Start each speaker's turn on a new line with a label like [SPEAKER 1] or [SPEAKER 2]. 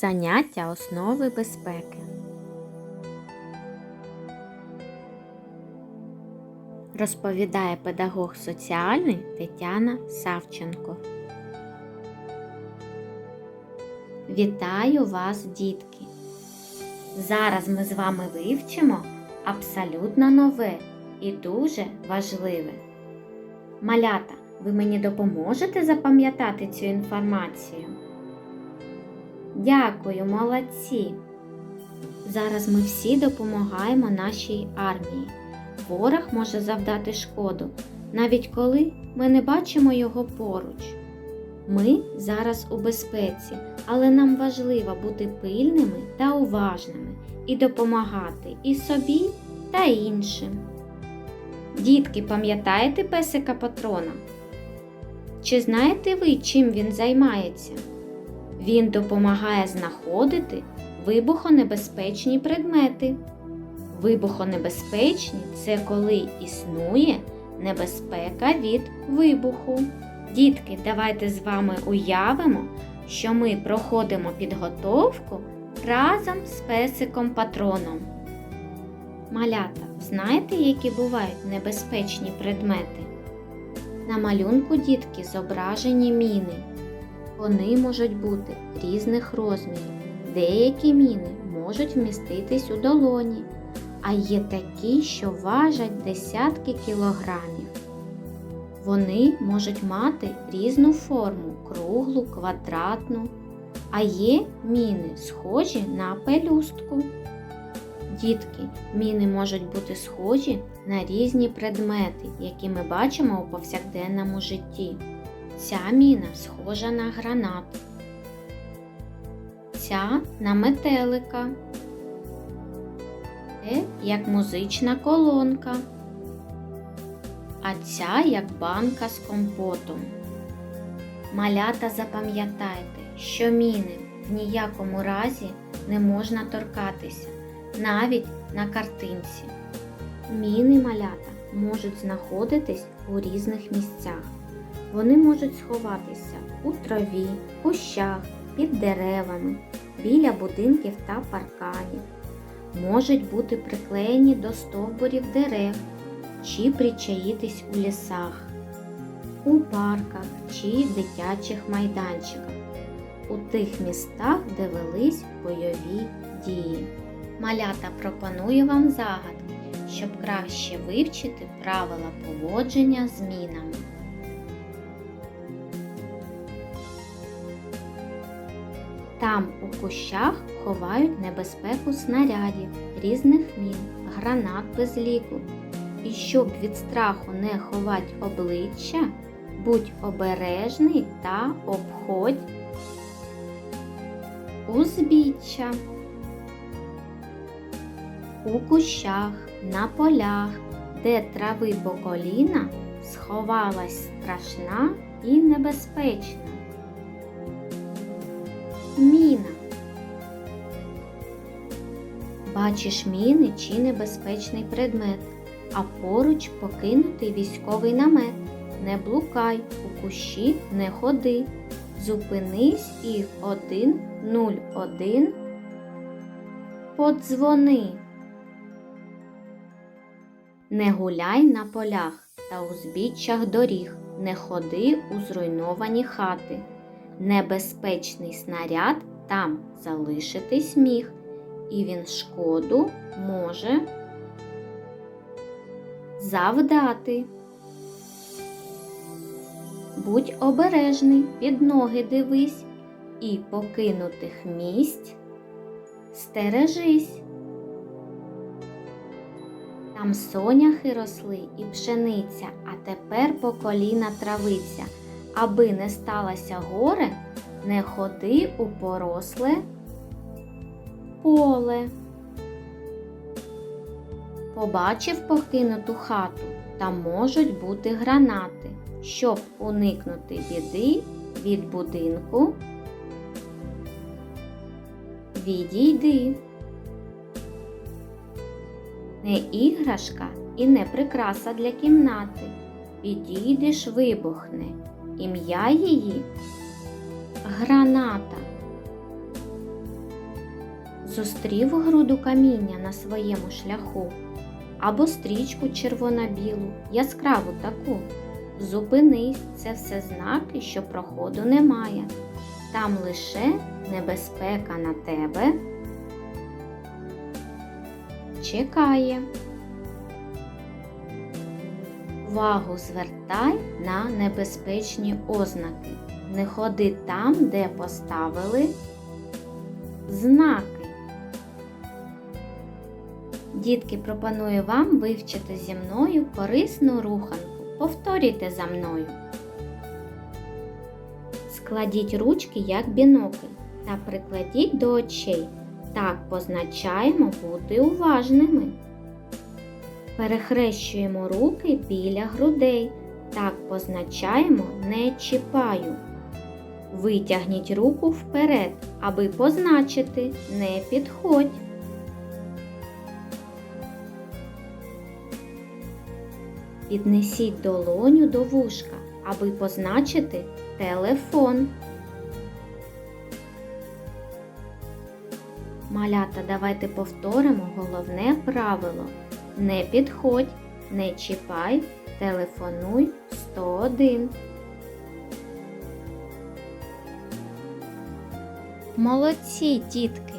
[SPEAKER 1] Заняття основи безпеки. Розповідає педагог соціальний Тетяна Савченко. Вітаю вас, дітки! Зараз ми з вами вивчимо абсолютно нове і дуже важливе. Малята, ви мені допоможете запам'ятати цю інформацію? Дякую, молодці! Зараз ми всі допомагаємо нашій армії. Ворог може завдати шкоду, навіть коли ми не бачимо його поруч. Ми зараз у безпеці, але нам важливо бути пильними та уважними і допомагати і собі та іншим. Дітки, пам'ятаєте песика патрона? Чи знаєте ви, чим він займається? Він допомагає знаходити вибухонебезпечні предмети. Вибухонебезпечні це коли існує небезпека від вибуху. Дітки, давайте з вами уявимо, що ми проходимо підготовку разом з песиком патроном. Малята, знаєте, які бувають небезпечні предмети? На малюнку дітки зображені міни. Вони можуть бути різних розмірів. Деякі міни можуть вміститись у долоні, а є такі, що важать десятки кілограмів. Вони можуть мати різну форму круглу, квадратну, а є міни, схожі на пелюстку. Дітки, міни можуть бути схожі на різні предмети, які ми бачимо у повсякденному житті. Ця міна схожа на гранат, ця на метелика, це як музична колонка, а ця як банка з компотом. Малята запам'ятайте, що міни в ніякому разі не можна торкатися, навіть на картинці. Міни малята можуть знаходитись у різних місцях. Вони можуть сховатися у траві, кущах, під деревами, біля будинків та парканів. Можуть бути приклеєні до стовбурів дерев чи причаїтись у лісах, у парках чи дитячих майданчиках, у тих містах, де велись бойові дії. Малята пропоную вам загадки, щоб краще вивчити правила поводження з мінами. Там у кущах ховають небезпеку снарядів, різних мін, гранат без ліку. І щоб від страху не ховать обличчя, будь обережний та обходь узбіччя. У кущах, на полях, де трави по коліна, сховалась страшна і небезпечна. Міна. Бачиш міни чи небезпечний предмет, а поруч покинутий військовий намет. Не блукай, у кущі не ходи. Зупинись і 101 подзвони. Не гуляй на полях та узбіччях доріг, не ходи у зруйновані хати. Небезпечний снаряд там залишитись міг, і він шкоду може завдати. Будь обережний, під ноги дивись, і покинутих місць стережись. Там соняхи росли і пшениця, а тепер по коліна травиця. Аби не сталося горе, не ходи у поросле поле. Побачив покинуту хату, там можуть бути гранати. Щоб уникнути біди від будинку, відійди. Не іграшка і не прикраса для кімнати. Підійдеш вибухне. Ім'я її граната. Зустрів груду каміння на своєму шляху або стрічку червоно-білу, яскраву таку. Зупинись, це все знаки, що проходу немає. Там лише небезпека на тебе чекає. Увагу звертай на небезпечні ознаки. Не ходи там, де поставили знаки. Дітки, пропоную вам вивчити зі мною корисну руханку. Повторюйте за мною. Складіть ручки як бінокль та прикладіть до очей. Так позначаємо бути уважними. Перехрещуємо руки біля грудей. Так позначаємо не чіпаю. Витягніть руку вперед, аби позначити не підходь. Піднесіть долоню до вушка, аби позначити телефон. Малята, давайте повторимо головне правило. Не підходь, не чіпай, телефонуй 101. Молодці, дітки!